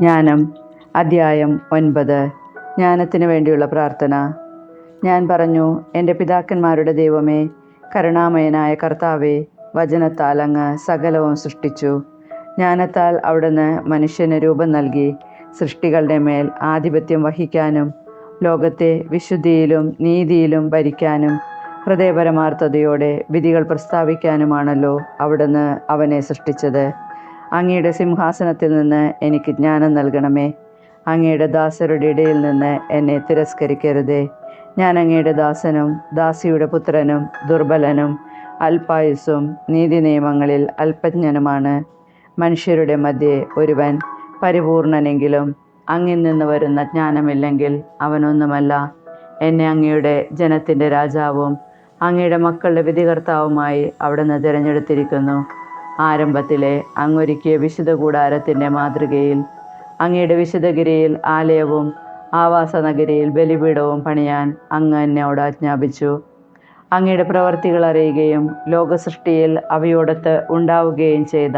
ജ്ഞാനം അധ്യായം ഒൻപത് ജ്ഞാനത്തിന് വേണ്ടിയുള്ള പ്രാർത്ഥന. ഞാൻ പറഞ്ഞു എന്റെ പിതാക്കന്മാരുടെ ദൈവമേ കരുണാമയനായ കർത്താവേ വചനത്താൽ അങ്ങ് സകലവും സൃഷ്ടിച്ചു. ജ്ഞാനത്താൽ അവിടുന്ന് മനുഷ്യന് രൂപം നൽകി സൃഷ്ടികളുടെ മേൽ ആധിപത്യം വഹിക്കാനും ലോകത്തെ വിശുദ്ധിയിലും നീതിയിലും ഭരിക്കാനും ഹൃദയപരമാർത്ഥതയോടെ വിധികൾ പ്രസ്താവിക്കാനുമാണല്ലോ അവിടുന്ന് അവനെ സൃഷ്ടിച്ചത്. അങ്ങയുടെ സിംഹാസനത്തിൽ നിന്ന് എനിക്ക് ജ്ഞാനം നൽകണമേ. അങ്ങയുടെ ദാസരുടെ ഇടയിൽ നിന്ന് എന്നെ തിരസ്കരിക്കരുതേ. ഞാൻ അങ്ങയുടെ ദാസനും ദാസിയുടെ പുത്രനും ദുർബലനും അൽപായുസും നീതി നിയമങ്ങളിൽ അല്പജ്ഞനുമാണ്. മനുഷ്യരുടെ മധ്യേ ഒരുവൻ പരിപൂർണനെങ്കിലും അങ്ങിൽ നിന്ന് വരുന്ന ജ്ഞാനമില്ലെങ്കിൽ അവനൊന്നുമല്ല. എന്നെ അങ്ങയുടെ ജനത്തിന്റെ രാജാവും അങ്ങയുടെ മക്കളുടെ വിധികർത്താവുമായി അവിടുന്ന് തിരഞ്ഞെടുത്തിരിക്കുന്നു. ആരംഭത്തിലെ അങ്ങൊരുക്കിയ വിശുദ്ധ കൂടാരത്തിന്റെ മാതൃകയിൽ അങ്ങയുടെ വിശുദ്ധഗിരിയിൽ ആലയവും ആവാസനഗരിയിൽ ബലിപീഠവും പണിയാൻ അങ്ങ് എന്നോട് ആജ്ഞാപിച്ചു. അങ്ങയുടെ പ്രവർത്തികൾ അറിയുകയും ലോകസൃഷ്ടിയിൽ അവയോടത്ത് ഉണ്ടാവുകയും ചെയ്ത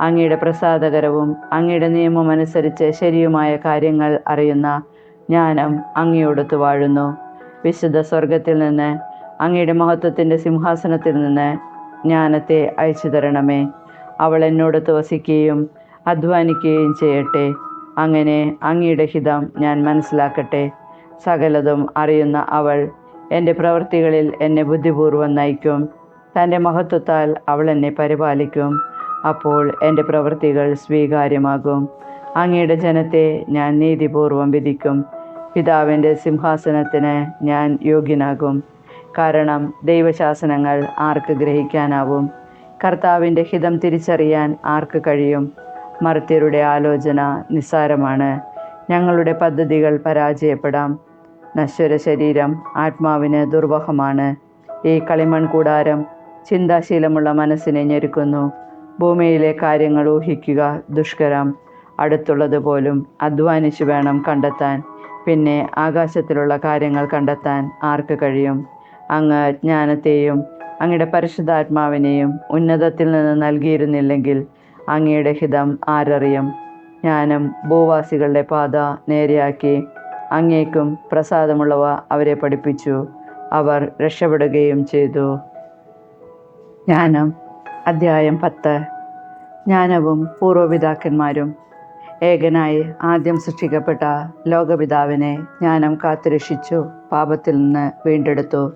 അങ്ങയുടെ പ്രസാദകരവും അങ്ങയുടെ നിയമമനുസരിച്ച് ശരിയുമായ കാര്യങ്ങൾ അറിയുന്ന ജ്ഞാനം അങ്ങയോടൊത്ത് വാഴുന്നു. വിശുദ്ധ സ്വർഗത്തിൽ നിന്ന് അങ്ങയുടെ മഹത്വത്തിന്റെ സിംഹാസനത്തിൽ നിന്ന് ജ്ഞാനത്തെ അയച്ചു തരണമേ. അവൾ എന്നോട് വസിക്കുകയും അധ്വാനിക്കുകയും ചെയ്യട്ടെ. അങ്ങനെ അങ്ങയുടെ ഹിതം ഞാൻ മനസ്സിലാക്കട്ടെ. സകലതും അറിയുന്ന അവൾ എന്റെ പ്രവൃത്തികളിൽ എന്നെ ബുദ്ധിപൂർവം നയിക്കും. തന്റെ മഹത്വത്താൽ അവൾ എന്നെ പരിപാലിക്കും. അപ്പോൾ എന്റെ പ്രവൃത്തികൾ സ്വീകാര്യമാകും. അങ്ങയുടെ ജനത്തെ ഞാൻ നീതിപൂർവം വിധിക്കും. പിതാവിന്റെ സിംഹാസനത്തിന് ഞാൻ യോഗ്യനാകും. കാരണം ദൈവശാസനങ്ങൾ ആർക്ക് ഗ്രഹിക്കാനാവും? കർത്താവിന്റെ ഹിതം തിരിച്ചറിയാൻ ആർക്ക് കഴിയും? മർത്യരുടെ ആലോചന നിസ്സാരമാണ്. ഞങ്ങളുടെ പദ്ധതികൾ പരാജയപ്പെടാം. നശ്വര ശരീരം ആത്മാവിന് ദുർവഹമാണ്. ഈ കളിമൺ കൂടാരം ചിന്താശീലമുള്ള മനസ്സിനെ ഞെരുക്കുന്നു. ഭൂമിയിലെ കാര്യങ്ങൾ ഊഹിക്കുക ദുഷ്കരം. അടുത്തുള്ളതുപോലും അധ്വാനിച്ചു വേണം കണ്ടെത്താൻ. പിന്നെ ആകാശത്തിലുള്ള കാര്യങ്ങൾ കണ്ടെത്താൻ ആർക്ക് കഴിയും? അങ്ങ് ജ്ഞാനത്തെയും അങ്ങയുടെ പരിശുദ്ധാത്മാവിനെയും ഉന്നതത്തിൽ നിന്ന് നൽകിയിരുന്നില്ലെങ്കിൽ അങ്ങയുടെ ഹിതം ആരറിയും. ജ്ഞാനം ഭൂവാസികളുടെ പാത നേരെയാക്കി അങ്ങേക്കും പ്രസാദമുള്ളവ അവരെ പഠിപ്പിച്ചു. അവർ രക്ഷപ്പെടുകയും ചെയ്തു. ജ്ഞാനം അദ്ധ്യായം പത്ത്. ജ്ഞാനവും പൂർവപിതാക്കന്മാരും ഏകനായി ആദ്യം സൃഷ്ടിക്കപ്പെട്ട ലോകപിതാവിനെ ജ്ഞാനം കാത്തുരക്ഷിച്ചു പാപത്തിൽ നിന്ന് വീണ്ടെടുത്തു.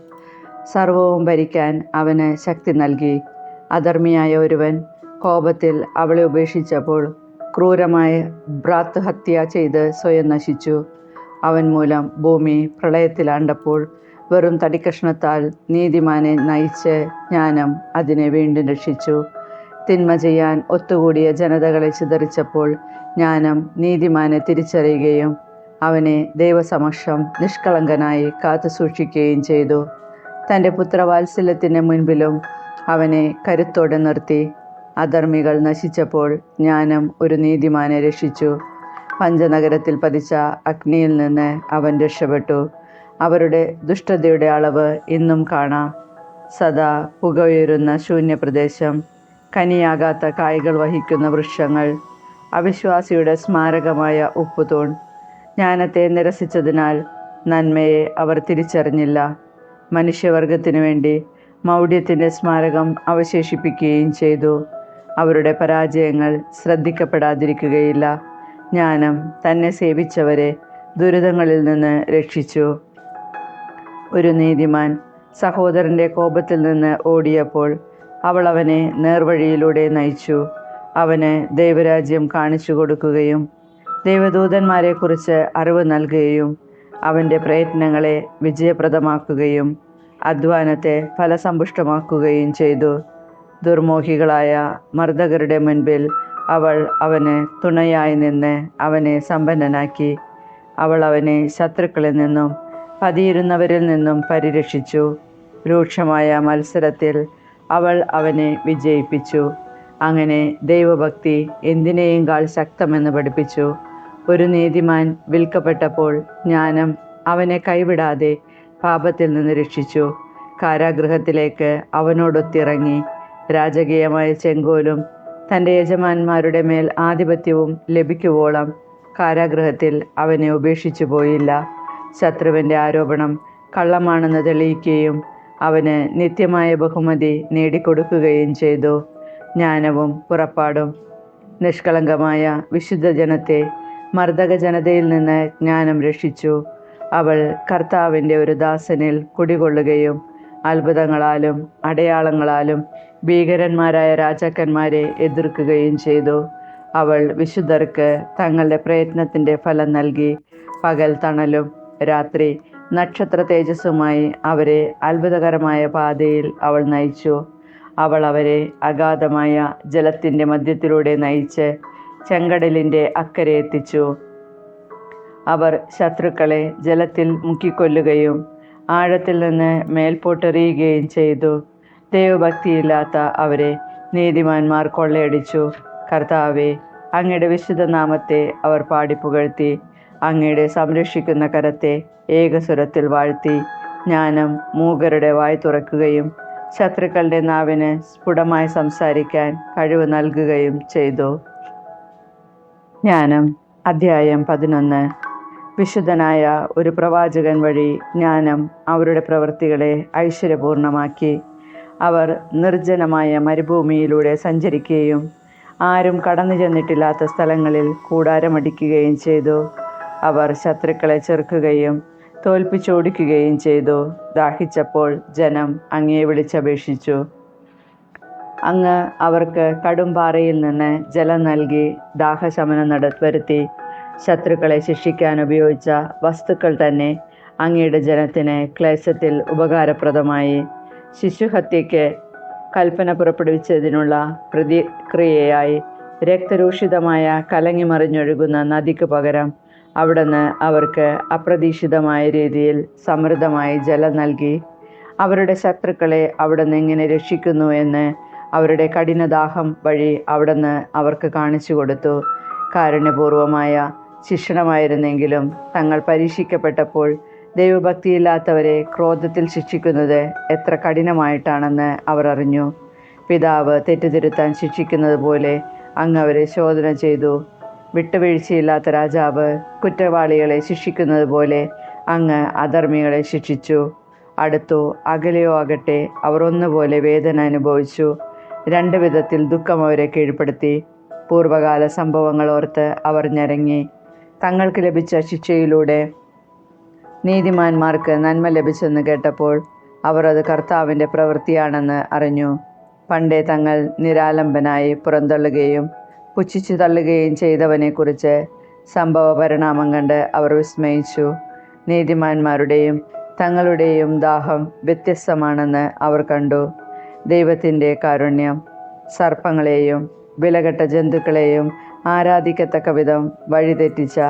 സർവവും ഭരിക്കാൻ അവന് ശക്തി നൽകി. അധർമ്മിയായ ഒരുവൻ കോപത്തിൽ അവളെ ഉപേക്ഷിച്ചപ്പോൾ ക്രൂരമായ ഭ്രാത്ത് ഹത്യ ചെയ്ത് സ്വയം നശിച്ചു. അവൻ മൂലം ഭൂമി പ്രളയത്തിലാണ്ടപ്പോൾ വെറും തടിക്കഷ്ണത്താൽ നീതിമാനെ നയിച്ച് ജ്ഞാനം അതിനെ വീണ്ടും രക്ഷിച്ചു. തിന്മ ചെയ്യാൻ ഒത്തുകൂടിയ ജനതകളെ ചിതറിച്ചപ്പോൾ ജ്ഞാനം നീതിമാനെ തിരിച്ചറിയുകയും അവനെ ദൈവസമക്ഷം നിഷ്കളങ്കനായി കാത്തു സൂക്ഷിക്കുകയും ചെയ്തു. തന്റെ പുത്രവാത്സല്യത്തിന് മുൻപിലും അവനെ കരുത്തോടെ നിർത്തി. അധർമ്മികൾ നശിച്ചപ്പോൾ ജ്ഞാനം ഒരു നീതിമാനെ രക്ഷിച്ചു. പഞ്ചനഗരത്തിൽ പതിച്ച അഗ്നിയിൽ നിന്ന് അവൻ രക്ഷപ്പെട്ടു. അവരുടെ ദുഷ്ടതയുടെ അളവ് ഇന്നും കാണാം. സദാ പുകയുയരുന്ന ശൂന്യപ്രദേശം കനിയാകാത്ത കായ്കൾ വഹിക്കുന്ന വൃക്ഷങ്ങൾ അവിശ്വാസിയുടെ സ്മാരകമായ ഉപ്പുതൂൺ. ജ്ഞാനത്തെ നിരസിച്ചതിനാൽ നന്മയെ അവർ തിരിച്ചറിഞ്ഞില്ല. മനുഷ്യവർഗത്തിനു വേണ്ടി മൗഢ്യത്തിന്റെ സ്മാരകം അവശേഷിപ്പിക്കുകയും ചെയ്തു. അവരുടെ പരാജയങ്ങൾ ശ്രദ്ധിക്കപ്പെടാതിരിക്കുകയില്ല. ജ്ഞാനം തന്നെ സേവിച്ചവരെ ദുരിതങ്ങളിൽ നിന്ന് രക്ഷിച്ചു. ഒരു നീതിമാൻ സഹോദരന്റെ കോപത്തിൽ നിന്ന് ഓടിയപ്പോൾ അവൾ അവനെ നേർവഴിയിലൂടെ നയിച്ചു. അവന് ദൈവരാജ്യം കാണിച്ചു കൊടുക്കുകയും ദൈവദൂതന്മാരെക്കുറിച്ച് അറിവ് നൽകുകയും അവന്റെ പ്രയത്നങ്ങളെ വിജയപ്രദമാക്കുകയും അധ്വാനത്തെ ഫലസമ്പുഷ്ടമാക്കുകയും ചെയ്തു. ദുർമോഹികളായ മർദ്ദകരുടെ മുൻപിൽ അവൾ അവന് തുണയായി നിന്ന് അവനെ സമ്പന്നനാക്കി. അവൾ അവനെ ശത്രുക്കളിൽ നിന്നും പതിയിരുന്നവരിൽ നിന്നും പരിരക്ഷിച്ചു. രൂക്ഷമായ മത്സരത്തിൽ അവൾ അവനെ വിജയിപ്പിച്ചു. അങ്ങനെ ദൈവഭക്തി എന്തിനേയും കാൾ ശക്തമെന്ന് പഠിപ്പിച്ചു. ഒരു നീതിമാൻ വിൽക്കപ്പെട്ടപ്പോൾ ജ്ഞാനം അവനെ കൈവിടാതെ പാപത്തിൽ നിന്ന് രക്ഷിച്ചു. കാരാഗൃഹത്തിലേക്ക് അവനോടൊത്തിറങ്ങി. രാജകീയമായ ചെങ്കോലും തന്റെ യജമാന്മാരുടെ മേൽ ആധിപത്യവും ലഭിക്കുവോളം കാരാഗൃഹത്തിൽ അവനെ ഉപേക്ഷിച്ചു പോയില്ല. ശത്രുവിന്റെ ആരോപണം കള്ളമാണെന്ന് തെളിയിക്കുകയും അവന് നിത്യമായ ബഹുമതി നേടിക്കൊടുക്കുകയും ചെയ്തു. ജ്ഞാനവും പുറപ്പാടും നിഷ്കളങ്കമായ വിശുദ്ധ ജനത്തെ മർദ്ദക ജനതയിൽ നിന്ന് ജ്ഞാനം രക്ഷിച്ചു. അവൾ കർത്താവിന്റെ ഒരു ദാസനിൽ കുടികൊള്ളുകയും അത്ഭുതങ്ങളാലും അടയാളങ്ങളാലും ഭീകരന്മാരായ രാജാക്കന്മാരെ എതിർക്കുകയും ചെയ്തു. അവൾ വിശുദ്ധർക്ക് തങ്ങളുടെ പ്രയത്നത്തിന്റെ ഫലം നൽകി. പകൽ തണലും രാത്രി നക്ഷത്ര തേജസ്സുമായി അവരെ അത്ഭുതകരമായ പാതയിൽ അവൾ നയിച്ചു. അവൾ അവരെ അഗാധമായ ജലത്തിന്റെ മധ്യത്തിലൂടെ നയിച്ച് ചെങ്കടലിന്റെ അക്കരെ എത്തിച്ചു. അവർ ശത്രുക്കളെ ജലത്തിൽ മുക്കിക്കൊല്ലുകയും ആഴത്തിൽ നിന്ന് മേൽപോട്ടെറിയുകയും ചെയ്തു. ദൈവഭക്തിയില്ലാത്ത അവരെ നീതിമാന്മാർ കൊള്ളയടിച്ചു. കർത്താവെ അങ്ങയുടെ വിശുദ്ധ നാമത്തെ അവർ പാടിപ്പുകഴ്ത്തി അങ്ങയുടെ സംരക്ഷിക്കുന്ന കരത്തെ ഏകസ്വരത്തിൽ വാഴ്ത്തി ജ്ഞാനം മൂകരുടെ വായ് തുറക്കുകയും ശത്രുക്കളുടെ നാവിന് സ്ഫുടമായി സംസാരിക്കാൻ കഴിവ് നൽകുകയും ചെയ്തു. ജ്ഞാനം അധ്യായം പതിനൊന്ന്. വിശുദ്ധനായ ഒരു പ്രവാചകൻ വഴി ജ്ഞാനം അവരുടെ പ്രവൃത്തികളെ ഐശ്വര്യപൂർണമാക്കി. അവർ നിർജനമായ മരുഭൂമിയിലൂടെ സഞ്ചരിക്കുകയും ആരും കടന്നു ചെന്നിട്ടില്ലാത്ത സ്ഥലങ്ങളിൽ കൂടാരമടിക്കുകയും ചെയ്തു. അവർ ശത്രുക്കളെ ചെറുക്കുകയും തോൽപ്പിച്ചോടിക്കുകയും ചെയ്തു. ദാഹിച്ചപ്പോൾ ജനം അങ്ങേ വിളിച്ചപേക്ഷിച്ചു. അങ്ങ് അവർക്ക് കടുംപാറയിൽ നിന്ന് ജലം നൽകി ദാഹശമനം നട ശത്രുക്കളെ ശിക്ഷിക്കാൻ ഉപയോഗിച്ച വസ്തുക്കൾ തന്നെ അങ്ങയുടെ ജനത്തിന് ക്ലേശത്തിൽ ഉപകാരപ്രദമായി. ശിശുഹത്യയ്ക്ക് കൽപ്പന പുറപ്പെടുവിച്ചതിനുള്ള പ്രതിക്രിയയായി രക്തരൂഷിതമായ കലങ്ങിമറിഞ്ഞൊഴുകുന്ന നദിക്ക് പകരം അവിടുന്ന് അവർക്ക് അപ്രതീക്ഷിതമായ രീതിയിൽ സമൃദ്ധമായി ജലം നൽകി. അവരുടെ ശത്രുക്കളെ അവിടുന്ന് എങ്ങനെ രക്ഷിക്കുന്നു എന്ന് അവരുടെ കഠിനദാഹം വഴി അവിടുന്ന് അവർക്ക് കാണിച്ചു കൊടുത്തു. കാരുണ്യപൂർവമായ ശിക്ഷണമായിരുന്നെങ്കിലും തങ്ങൾ പരീക്ഷിക്കപ്പെട്ടപ്പോൾ ദൈവഭക്തിയില്ലാത്തവരെ ക്രോധത്തിൽ ശിക്ഷിക്കുന്നത് എത്ര കഠിനമായിട്ടാണെന്ന് അവർ അറിഞ്ഞു. പിതാവ് തെറ്റുതിരുത്താൻ ശിക്ഷിക്കുന്നത് പോലെ അങ്ങ് അവരെ ശോധന ചെയ്തു. വിട്ടുവീഴ്ചയില്ലാത്ത രാജാവ് കുറ്റവാളികളെ ശിക്ഷിക്കുന്നത് പോലെ അങ്ങ് അധർമ്മികളെ ശിക്ഷിച്ചു. അടുത്തോ അകലെയോ ആകട്ടെ അവർ ഒന്നുപോലെ വേദന അനുഭവിച്ചു. രണ്ട് വിധത്തിൽ ദുഃഖം അവരെ കീഴ്പ്പെടുത്തി. പൂർവകാല സംഭവങ്ങൾ ഓർത്ത് അവർ ഞരങ്ങി. തങ്ങൾക്ക് ലഭിച്ച ശിക്ഷയിലൂടെ നീതിമാന്മാർക്ക് നന്മ ലഭിച്ചെന്ന് കേട്ടപ്പോൾ അവർ അത് കർത്താവിന്റെ പ്രവൃത്തിയാണെന്ന് അറിഞ്ഞു. പണ്ടേ തങ്ങൾ നിരാലംബനായി പുറന്തള്ളുകയും പുച്ഛിച്ചു തള്ളുകയും ചെയ്തവനെക്കുറിച്ച് സംഭവ പരിണാമം കണ്ട് അവർ വിസ്മയിച്ചു. നീതിമാന്മാരുടെയും തങ്ങളുടെയും ദാഹം വ്യത്യസ്തമാണെന്ന് അവർ കണ്ടു. ദൈവത്തിന്റെ കാരുണ്യം സർപ്പങ്ങളെയും വിലകെട്ട ജന്തുക്കളെയും ആരാധിക്കത്തക്ക വിധം വഴിതെറ്റിച്ച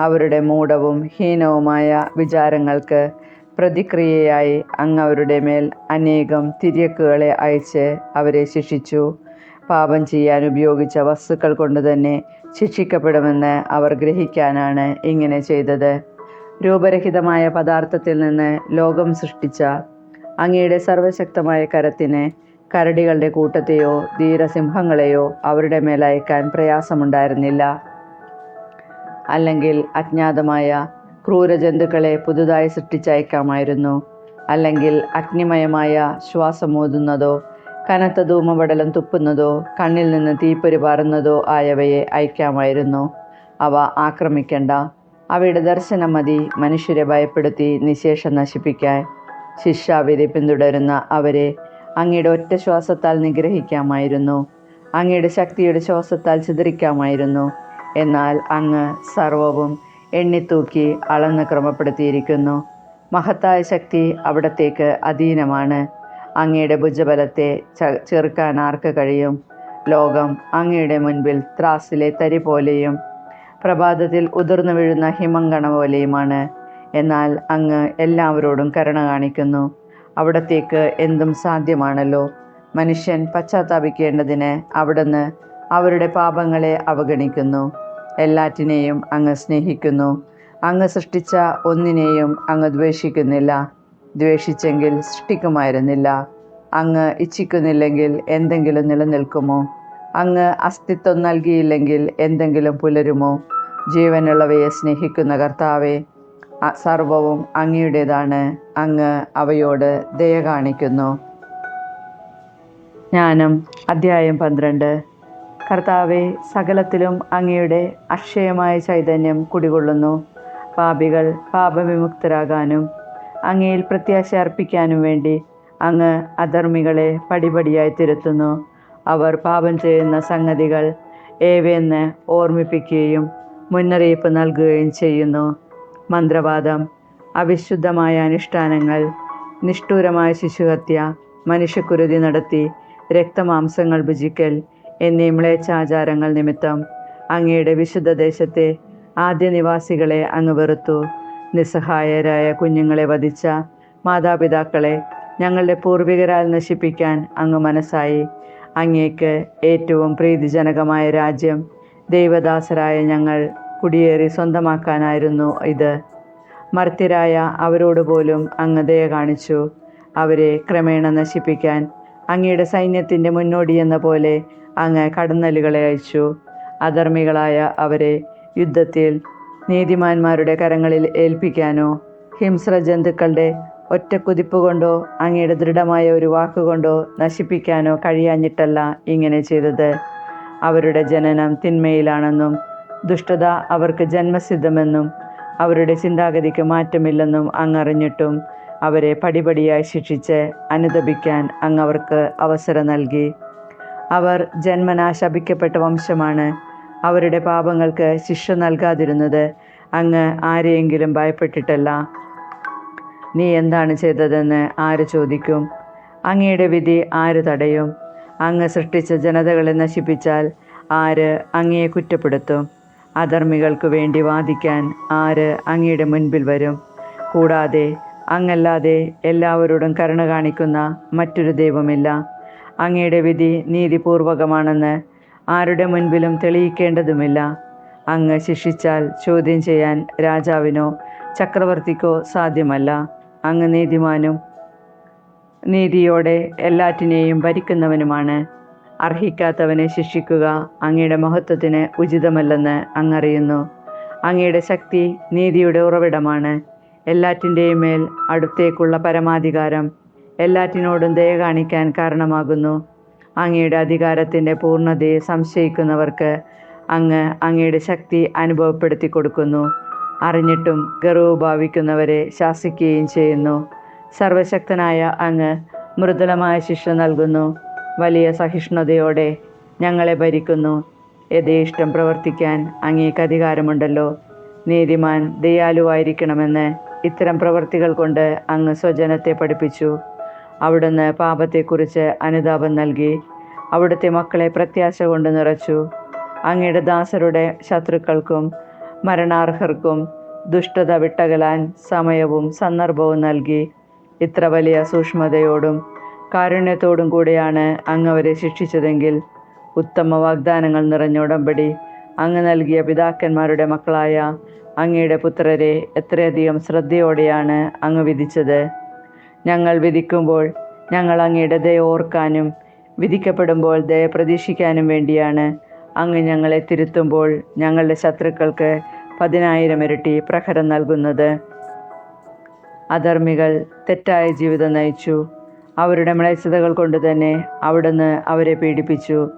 അവരുടെ മൂഢവും ഹീനവുമായ വിചാരങ്ങൾക്ക് പ്രതിക്രിയയായി അങ്ങ് അവരുടെ മേൽ അനേകം തിരിയക്കുകളെ അയച്ച് അവരെ ശിക്ഷിച്ചു. പാപം ചെയ്യാൻ ഉപയോഗിച്ച വസ്തുക്കൾ കൊണ്ട് തന്നെ ശിക്ഷിക്കപ്പെടുമെന്ന് അവർ ഗ്രഹിക്കാനാണ് ഇങ്ങനെ ചെയ്തത്. രൂപരഹിതമായ പദാർത്ഥത്തിൽ നിന്ന് ലോകം സൃഷ്ടിച്ച അങ്ങയുടെ സർവശക്തമായ കരത്തിന് കരടികളുടെ കൂട്ടത്തെയോ ധീരസിംഹങ്ങളെയോ അവരുടെ മേൽ അയക്കാൻ പ്രയാസമുണ്ടായിരുന്നില്ല. അല്ലെങ്കിൽ അജ്ഞാതമായ ക്രൂരജന്തുക്കളെ പുതുതായി സൃഷ്ടിച്ചയക്കാമായിരുന്നു. അല്ലെങ്കിൽ അഗ്നിമയമായ ശ്വാസമോതുന്നതോ കനത്ത ധൂമപടലം തുപ്പുന്നതോ കണ്ണിൽ നിന്ന് തീപ്പൊരി പാറുന്നതോ ആയവയെ അയക്കാമായിരുന്നു. അവ ആക്രമിക്കേണ്ട. അവയുടെ ദർശനം മതി. മനുഷ്യരെ ഭയപ്പെടുത്തി നിശേഷം നശിപ്പിക്കാൻ. ശിക്ഷാവിധി പിന്തുടരുന്ന അവരെ അങ്ങയുടെ ഒറ്റ ശ്വാസത്താൽ നിഗ്രഹിക്കാമായിരുന്നു. അങ്ങയുടെ ശക്തിയുടെ ശ്വാസത്താൽ ചിതറിക്കാമായിരുന്നു. എന്നാൽ അങ്ങ് സർവവും എണ്ണിത്തൂക്കി അളന്ന് ക്രമപ്പെടുത്തിയിരിക്കുന്നു. മഹത്തായ ശക്തി അവിടത്തേക്ക് അധീനമാണ്. അങ്ങയുടെ ഭുജബലത്തെ ചെറുക്കാൻ ആർക്ക് കഴിയും? ലോകം അങ്ങയുടെ മുൻപിൽ ത്രാസിലെ തരി പോലെയും പ്രഭാതത്തിൽ ഉതിർന്നു വീഴുന്ന ഹിമങ്കണ പോലെയുമാണ്. എന്നാൽ അങ്ങ് എല്ലാവരോടും കരുണ കാണിക്കുന്നു. അവിടത്തേക്ക് എന്തും സാധ്യമാണല്ലോ. മനുഷ്യൻ പശ്ചാത്താപിക്കേണ്ടതിന് അവിടുന്ന് അവരുടെ പാപങ്ങളെ അവഗണിക്കുന്നു. എല്ലാറ്റിനെയും അങ്ങ് സ്നേഹിക്കുന്നു. അങ്ങ് സൃഷ്ടിച്ച ഒന്നിനെയും അങ്ങ് ദ്വേഷിക്കുന്നില്ല. ദ്വേഷിച്ചെങ്കിൽ സൃഷ്ടിക്കുമായിരുന്നില്ല. അങ്ങ് ഇച്ഛിക്കുന്നില്ലെങ്കിൽ എന്തെങ്കിലും നിലനിൽക്കുമോ? അങ്ങ് അസ്തിത്വം നൽകിയില്ലെങ്കിൽ എന്തെങ്കിലും പുലരുമോ? ജീവനുള്ളവയെ സ്നേഹിക്കുന്ന കർത്താവെ സർവവും അങ്ങയുടേതാണ്. അങ്ങ് അവയോട് ദയ കാണിക്കുന്നു. ജ്ഞാനം അധ്യായം പന്ത്രണ്ട്. കർത്താവെ സകലത്തിലും അങ്ങയുടെ അക്ഷയമായ ചൈതന്യം കുടികൊള്ളുന്നു. പാപികൾ പാപവിമുക്തരാകാനും അങ്ങയിൽ പ്രത്യാശ അർപ്പിക്കാനും വേണ്ടി അങ്ങ് അധർമ്മികളെ പടിപടിയായി തിരുത്തുന്നു. അവർ പാപം ചെയ്യുന്ന സംഗതികൾ ഏവെന്ന് ഓർമ്മിപ്പിക്കുകയും മുന്നറിയിപ്പ് നൽകുകയും ചെയ്യുന്നു. മന്ത്രവാദം അവിശുദ്ധമായ അനുഷ്ഠാനങ്ങൾ നിഷ്ഠൂരമായ ശിശുഹത്യ മനുഷ്യക്കുരുതി നടത്തി രക്തമാംസങ്ങൾ ഭുജിക്കൽ എന്നീ മ്ലേച്ഛാചാരങ്ങൾ നിമിത്തം അങ്ങയുടെ വിശുദ്ധ ദേശത്തെ ആദ്യ നിവാസികളെ അങ്ങ് വെറുത്തു. നിസ്സഹായരായ കുഞ്ഞുങ്ങളെ വധിച്ച മാതാപിതാക്കളെ ഞങ്ങളുടെ പൂർവികരാൽ നശിപ്പിക്കാൻ അങ്ങ് മനസ്സായി. അങ്ങേക്ക് ഏറ്റവും പ്രീതിജനകമായ രാജ്യം ദൈവദാസരായ ഞങ്ങൾ കുടിയേറി സ്വന്തമാക്കാനായിരുന്നു ഇത്. മർത്യരായ അവരോട് പോലും അങ്ങ് കാണിച്ചു. അവരെ ക്രമേണ നശിപ്പിക്കാൻ അങ്ങയുടെ സൈന്യത്തിന്റെ മുന്നോടിയെന്ന പോലെ അങ്ങ് കടന്നലുകളെ അയച്ചു. അധർമ്മികളായ അവരെ യുദ്ധത്തിൽ നീതിമാന്മാരുടെ കരങ്ങളിൽ ഏൽപ്പിക്കാനോ ഹിംസ്ര ജന്തുക്കളുടെ ഒറ്റക്കുതിപ്പ് കൊണ്ടോ അങ്ങയുടെ ദൃഢമായ ഒരു വാക്കുകൊണ്ടോ നശിപ്പിക്കാനോ കഴിയാഞ്ഞിട്ടല്ല ഇങ്ങനെ ചെയ്തത്. അവരുടെ ജനനം തിന്മയിലാണെന്നും ദുഷ്ടത അവർക്ക് ജന്മസിദ്ധമെന്നും അവരുടെ ചിന്താഗതിക്ക് മാറ്റമില്ലെന്നും അങ്ങറിഞ്ഞിട്ടും അവരെ പടിപടിയായി ശിക്ഷിച്ച് അനുദപിക്കാൻ അങ്ങ് അവർക്ക് അവസരം നൽകി. അവർ ജന്മനാ ശപിക്കപ്പെട്ട വംശമാണ്. അവരുടെ പാപങ്ങൾക്ക് ശിക്ഷ നൽകാതിരുന്നത് അങ്ങ് ആരെയെങ്കിലും ഭയപ്പെട്ടിട്ടല്ല. നീ എന്താണ് ചെയ്തതെന്ന് ആര് ചോദിക്കും? അങ്ങയുടെ വിധി ആര് തടയും? അങ്ങ് സൃഷ്ടിച്ച ജനതകളെ നശിപ്പിച്ചാൽ ആര് അങ്ങയെ കുറ്റപ്പെടുത്തും? അധർമ്മികൾക്ക് വേണ്ടി വാദിക്കാൻ ആര് അങ്ങയുടെ മുൻപിൽ വരും? കൂടാതെ അങ്ങല്ലാതെ എല്ലാവരോടും കരുണ കാണിക്കുന്ന മറ്റൊരു ദൈവമില്ല. അങ്ങയുടെ വിധി നീതിപൂർവകമാണെന്ന് ആരുടെ മുൻപിലും തെളിയിക്കേണ്ടതുമില്ല. അങ്ങ് ശിക്ഷിച്ചാൽ ചോദ്യം ചെയ്യാൻ രാജാവിനോ ചക്രവർത്തിക്കോ സാധ്യമല്ല. അങ്ങ് നീതിമാനും നീതിയോടെ എല്ലാറ്റിനെയും ഭരിക്കുന്നവനുമാണ്. അർഹിക്കാത്തവനെ ശിക്ഷിക്കുക അങ്ങയുടെ മഹത്വത്തിന് ഉചിതമല്ലെന്ന് അങ്ങറിയുന്നു. അങ്ങയുടെ ശക്തി നീതിയുടെ ഉറവിടമാണ്. എല്ലാറ്റിന്റെയും മേൽ അടുത്തേക്കുള്ള പരമാധികാരം എല്ലാറ്റിനോടും ദയ കാണിക്കാൻ കാരണമാകുന്നു. അങ്ങയുടെ അധികാരത്തിന്റെ പൂർണതയെ സംശയിക്കുന്നവർക്ക് അങ്ങ് അങ്ങയുടെ ശക്തി അനുഭവപ്പെടുത്തി കൊടുക്കുന്നു. അറിഞ്ഞിട്ടും ഗർവ് ഭാവിക്കുന്നവരെ ശാസിക്കുകയും ചെയ്യുന്നു. സർവശക്തനായ അങ്ങ് മൃദുലമായ ശിക്ഷ നൽകുന്നു. വലിയ സഹിഷ്ണുതയോടെ ഞങ്ങളെ ഭരിക്കുന്നു. യഥേഷ്ടം പ്രവർത്തിക്കാൻ അങ്ങേക്ക് അധികാരമുണ്ടല്ലോ. നീതിമാൻ ദയാലുവായിരിക്കണമെന്ന് ഇത്തരം പ്രവർത്തികൾ കൊണ്ട് അങ്ങ് സ്വജനത്തെ പഠിപ്പിച്ചു. അവിടുന്ന് പാപത്തെക്കുറിച്ച് അനുതാപം നൽകി അവിടുത്തെ മക്കളെ പ്രത്യാശ കൊണ്ട് നിറച്ചു. അങ്ങയുടെ ദാസരുടെ ശത്രുക്കൾക്കും മരണാർഹർക്കും ദുഷ്ടത വിട്ടകലാൻ സമയവും സന്ദർഭവും നൽകി. ഇത്ര വലിയ സൂക്ഷ്മതയോടും കാരുണ്യത്തോടും കൂടിയാണ് അങ്ങ് അവരെ ശിക്ഷിച്ചതെങ്കിൽ ഉത്തമ വാഗ്ദാനങ്ങൾ നിറഞ്ഞ ഉടമ്പടി അങ്ങ് നൽകിയ പിതാക്കന്മാരുടെ മക്കളായ അങ്ങയുടെ പുത്രരെ എത്രയധികം ശ്രദ്ധയോടെയാണ് അങ്ങ് വിധിച്ചത്. ഞങ്ങൾ വിധിക്കുമ്പോൾ ഞങ്ങൾ അങ്ങയുടെ ദയ ഓർക്കാനും വിധിക്കപ്പെടുമ്പോൾ ദയ പ്രതീക്ഷിക്കാനും വേണ്ടിയാണ് അങ്ങ് ഞങ്ങളെ തിരുത്തുമ്പോൾ ഞങ്ങളുടെ ശത്രുക്കൾക്ക് പതിനായിരം ഇരട്ടി പ്രഹരം നൽകുന്നത്. അധർമ്മികൾ തെറ്റായ ജീവിതം നയിച്ചു. അവരുടെ മ്ലേച്ഛതകൾ കൊണ്ട് തന്നെ അവിടുന്ന് അവരെ പീഡിപ്പിച്ചു.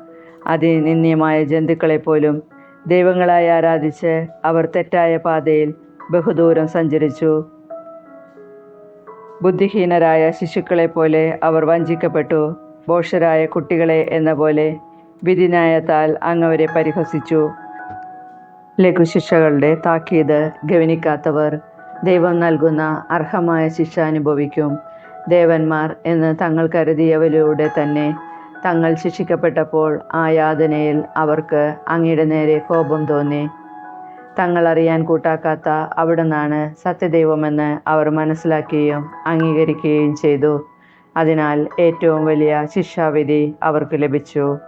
അതിനിന്യമായ ജന്തുക്കളെപ്പോലും ദൈവങ്ങളായി ആരാധിച്ച് അവർ തെറ്റായ പാതയിൽ ബഹുദൂരം സഞ്ചരിച്ചു. ബുദ്ധിഹീനരായ ശിശുക്കളെ പോലെ അവർ വഞ്ചിക്കപ്പെട്ടു. ബോഷരായ കുട്ടികളെ എന്ന പോലെ വിധിന്യായത്താൽ അങ്ങവരെ പരിഹസിച്ചു. ലഘുശിക്ഷകളുടെ താക്കീത് ഗവനിക്കാത്തവർ ദൈവം നൽകുന്ന അർഹമായ ശിക്ഷ അനുഭവിക്കും. ദേവന്മാർ എന്ന് തങ്ങൾ കരുതിയവരിലൂടെ തന്നെ തങ്ങൾ ശിക്ഷിക്കപ്പെട്ടപ്പോൾ ആ യാതനയിൽ അവർക്ക് അങ്ങയുടെ നേരെ കോപം തോന്നി. തങ്ങൾ അറിയാൻ കൂട്ടാക്കാത്ത അവിടുന്നാണ് സത്യദൈവമെന്ന് അവർ മനസ്സിലാക്കുകയും അംഗീകരിക്കുകയും ചെയ്തു. അതിനാൽ ഏറ്റവും വലിയ ശിക്ഷാവിധി അവർക്ക് ലഭിച്ചു.